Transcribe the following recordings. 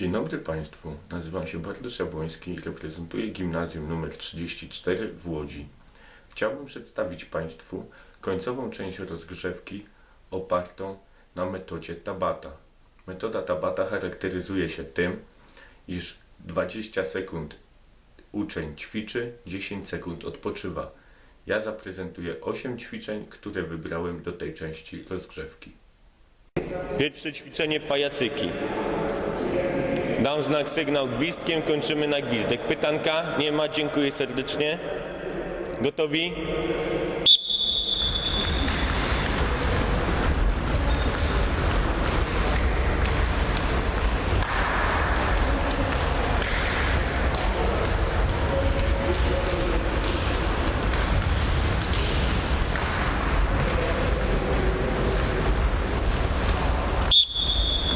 Dzień dobry Państwu, nazywam się Bartosz Jabłoński i reprezentuję gimnazjum nr 34 w Łodzi. Chciałbym przedstawić Państwu końcową część rozgrzewki opartą na metodzie Tabata. Metoda Tabata charakteryzuje się tym, iż 20 sekund uczeń ćwiczy, 10 sekund odpoczywa. Ja zaprezentuję 8 ćwiczeń, które wybrałem do tej części rozgrzewki. Pierwsze ćwiczenie pajacyki. Dam znak sygnał gwizdkiem, kończymy na gwizdek. Pytanka? Nie ma, dziękuję serdecznie. Gotowi?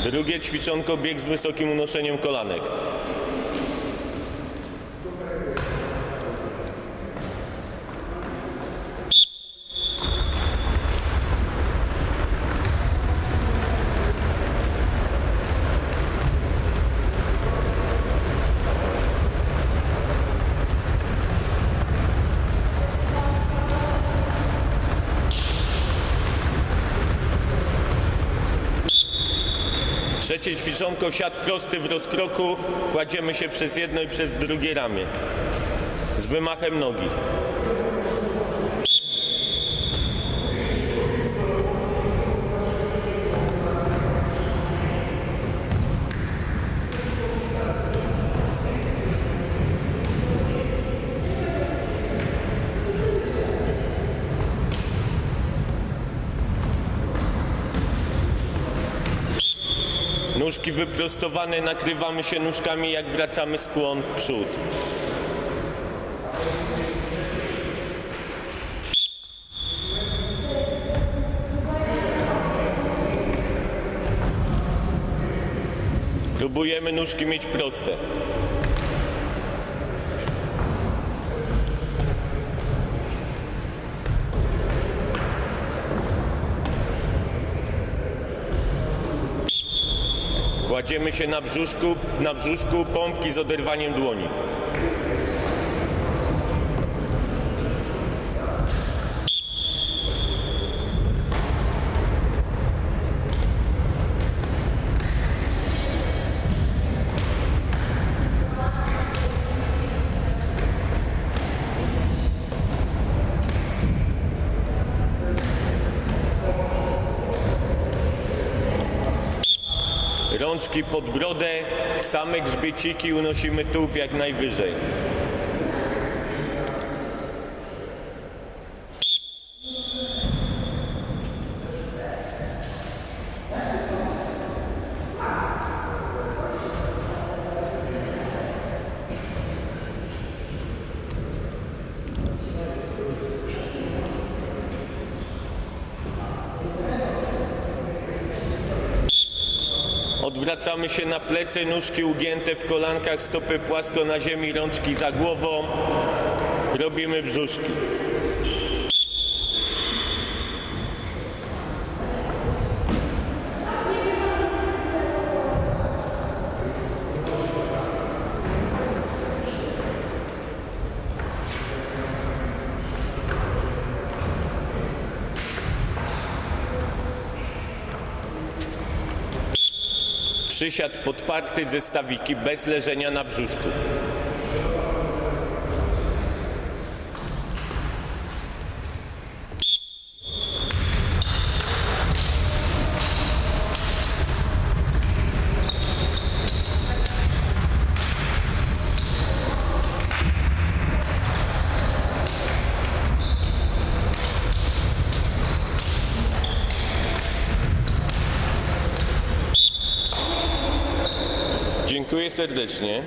Drugie ćwiczonko bieg z wysokim unoszeniem kolanek. Trzecie ćwiczonko siat prosty w rozkroku. Kładziemy się przez jedno i przez drugie ramię. Z wymachem nogi. Nóżki wyprostowane, nakrywamy się nóżkami jak wracamy skłon w przód. Próbujemy nóżki mieć proste. Kładziemy się na brzuszku, na brzuszku pompki z oderwaniem dłoni. Rączki pod brodę, same grzbieciki unosimy tułów jak najwyżej. Odwracamy się na plecy, nóżki ugięte w kolankach, stopy płasko na ziemi, rączki za głową. Robimy brzuszki. Przysiad podparty ze stawiki bez leżenia na brzuszku. Dziękuję serdecznie.